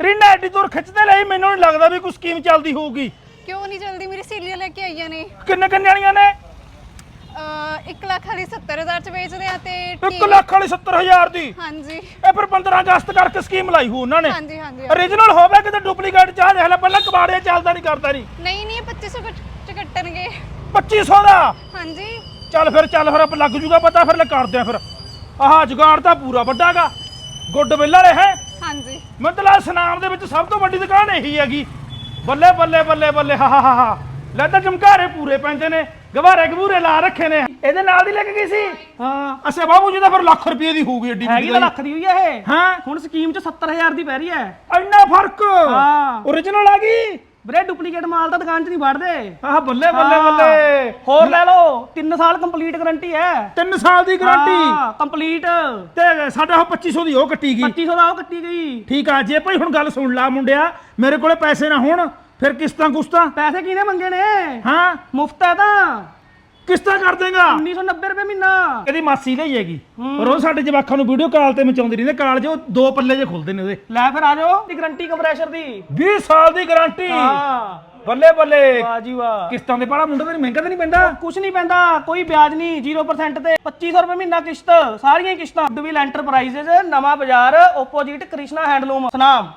ਰੀਨਾ ਐਡੀ ਦੂਰ ਖਿੱਚਦੇ ਲਈ ਮੈਨੂੰ ਨਹੀਂ ਲੱਗਦਾ ਵੀ ਕੋਈ ਸਕੀਮ ਚੱਲਦੀ ਹੋਊਗੀ। ਕਿਉਂ ਨਹੀਂ ਜਲਦੀ ਮੇਰੀ ਸਹੇਲੀਆਂ ਲੈ ਕੇ ਆਈਆਂ ਨੇ। ਕਿੰਨੇ ਕਿੰਨੇ ਵਾਲੀਆਂ ਨੇ? ਅ 1 ਲੱਖ ਵਾਲੀ 70000 ਚ ਵੇਚਦੇ ਆ ਤੇ 1 TV ਲੱਖ ਵਾਲੀ 70000 ਦੀ? ਹਾਂਜੀ। ਇਹ ਫਿਰ 15 ਅਗਸਤ ਕਰਕੇ ਸਕੀਮ ਲਾਈ ਹੋ ਉਹਨਾਂ ਨੇ। ਹਾਂਜੀ ਹਾਂਜੀ origignal ਹੋਵੇ ਕਿਤੇ ਡੁਪਲੀਕੇਟ ਚਾਹ ਦੇਖ ਲੈ ਪਹਿਲਾਂ ਕਬਾੜਿਆ ਚੱਲਦਾ ਨਹੀਂ ਕਰਦਾ ਨਹੀਂ ਨਹੀਂ ਨਹੀਂ 2500 ਕੱਟ- ਚ ਕੱਟਣਗੇ। 2500 ਦਾ? ਹਾਂਜੀ। ਚੱਲ ਫਿਰ ਚੱਲ ਫਿਰ ਆਪਾਂ ਲੱਗ ਜੂਗਾ ਪਤਾ ਫਿਰ ਲੈ ਕਰਦੇ ਆ ਫਿਰ। ਆਹ ਜੁਗਾੜ ਤਾਂ ਪੂਰਾ ਵੱਡਾਗਾ ਗੁੱਡ ਬਿੱਲ ਵਾਲੇ ਹੈ ਹਾਂਜੀ। ਮਤਲਬ ਸਨਾਮ ਦੇ ਵਿੱਚ ਸਭ ਤੋਂ ਵੱਡੀ ਦੁਕਾਨ ਇਹੀ ਹੈਗੀ। ਬੱਲੇ ਬੱਲੇ ਬੱਲੇ ਬੱਲੇ ਹਾ ਹਾ ਹਾ ਹਾ। ਲੈ ਤਾਂ ਚਮਕਾਰੇ ਪੂਰੇ ਪੈਂਦੇ ਨੇ ਗਵਾਰੇ ਗਵੂਰੇ ਲਾ ਰੱਖੇ ਨੇ। ਇਹਦੇ ਨਾਲ ਦੀ ਲੈ ਕੇ ਗਈ ਸੀ? ਹਾਂ। ਅਸੇ ਬਾਬੂ ਜੀ ਦਾ ਫਿਰ ਲੱਖ ਰੁਪਏ ਦੀ ਹੋਊਗੀ ਏਡੀ ਹੈਗੀ ਤਾਂ ਲੱਖ ਦੀ ਹੋਈ ਆ ਇਹ। ਹਾਂ। ਹੁਣ ਸਕੀਮ ਚ 70000 ਦੀ ਪੈ ਰਹੀ ਹੈ ਇੰਨਾ ਫ਼ਰਕ? ਹਾਂ। origignal ਆ ਗਈ? ਵੀਰੇ ਡੁਪਲੀਕੇਟ ਮਾਲ ਤਾਂ ਦੁਕਾਨ ਚ ਨਹੀਂ ਵੜਦੇ। ਆਹ ਬੱਲੇ ਬੱਲੇ ਹਾਂ। ਬੱਲੇ। ਹੋਰ ਲੈ ਲਓ 3 ਸਾਲ ਕੰਪਲੀਟ ਗਾਰੰਟੀ ਹੈ। 3 ਸਾਲ ਦੀ ਗਾਰੰਟੀ ਹਾਂ ਕੰਪਲੀਟ ਤੇ ਸਾਡਾ ਉਹ 2500 ਦੀ ਉਹ ਕੱਟੀ ਗਈ। 2500 ਦਾ ਉਹ ਕੱਟੀ ਗਈ। ਠੀਕ ਆ ਜੇ ਭਾਈ ਹੁਣ ਗੱਲ ਸੁਣ ਲਾ ਮੁੰਡਿਆ ਮੇਰੇ ਕੋਲੇ ਪੈਸੇ ਨਾ ਹੋਣ ਫਿਰ ਕਿਸ਼ਤਾਂ ਕੁਸ਼ਤਾਂ ਪੈਸੇ ਕਿਹਨੇ ਮੰਗੇ ਨੇ? ਹਾਂ। ਮੁਫਤ ਹੈ ਤਾਂ। ਕਿਸ਼ਤਾਂ ਕਰ ਦੇਗਾ। 1990 ਰੁਪਏ ਮਹੀਨਾ। ਇਹਦੀ ਮਾਸੀ ਲਈ ਹੈਗੀ। ਰੋਜ਼ ਸਾਡੇ ਜਵਾਕਾਂ ਨੂੰ ਵੀਡੀਓ ਕਾਲ ਤੇ ਮਚਾਉਂਦੀ ਰਹਿੰਦੇ ਕਾਲ ਉਹ ਦੋ ਪੱਲੇ ਜੇ ਖੁੱਲਦੇ ਨੇ ਉਹਦੇ। ਲੈ ਫਿਰ ਆ ਜਾਓ। ਦੀ ਗਾਰੰਟੀ ਕੰਪਰੈਸ਼ਰ ਦੀ। 20 ਸਾਲ ਦੀ ਗਾਰੰਟੀ ਹਾਂ। ਬੱਲੇ ਬੱਲੇ। ਵਾਹ ਜੀ ਵਾਹ। ਕਿਸ਼ਤਾਂ ਦੇ ਪਾੜਾ ਮੁੰਡੇ ਤੇ ਮਹਿੰਗਾ ਤਾਂ ਨਹੀਂ ਪੈਂਦਾ? ਕੁਝ ਨਹੀਂ ਪੈਂਦਾ ਕੋਈ ਵਿਆਜ ਨਹੀਂ 0% ਤੇ 2500 ਰੁਪਏ ਮਹੀਨਾ ਕਿਸ਼ਤ ਸਾਰੀਆਂ ਕਿਸ਼ਤਾਂ। ਡਵਿਲ ਐਂਟਰਪ੍ਰਾਈਜ਼ਸ ਨਵਾਂ ਬਾਜ਼ਾਰ ਆਪੋਜੀਟ ਕ੍ਰਿਸ਼ਨਾ ਹੈਂਡਲੂਮ। ਸਨਾਮ।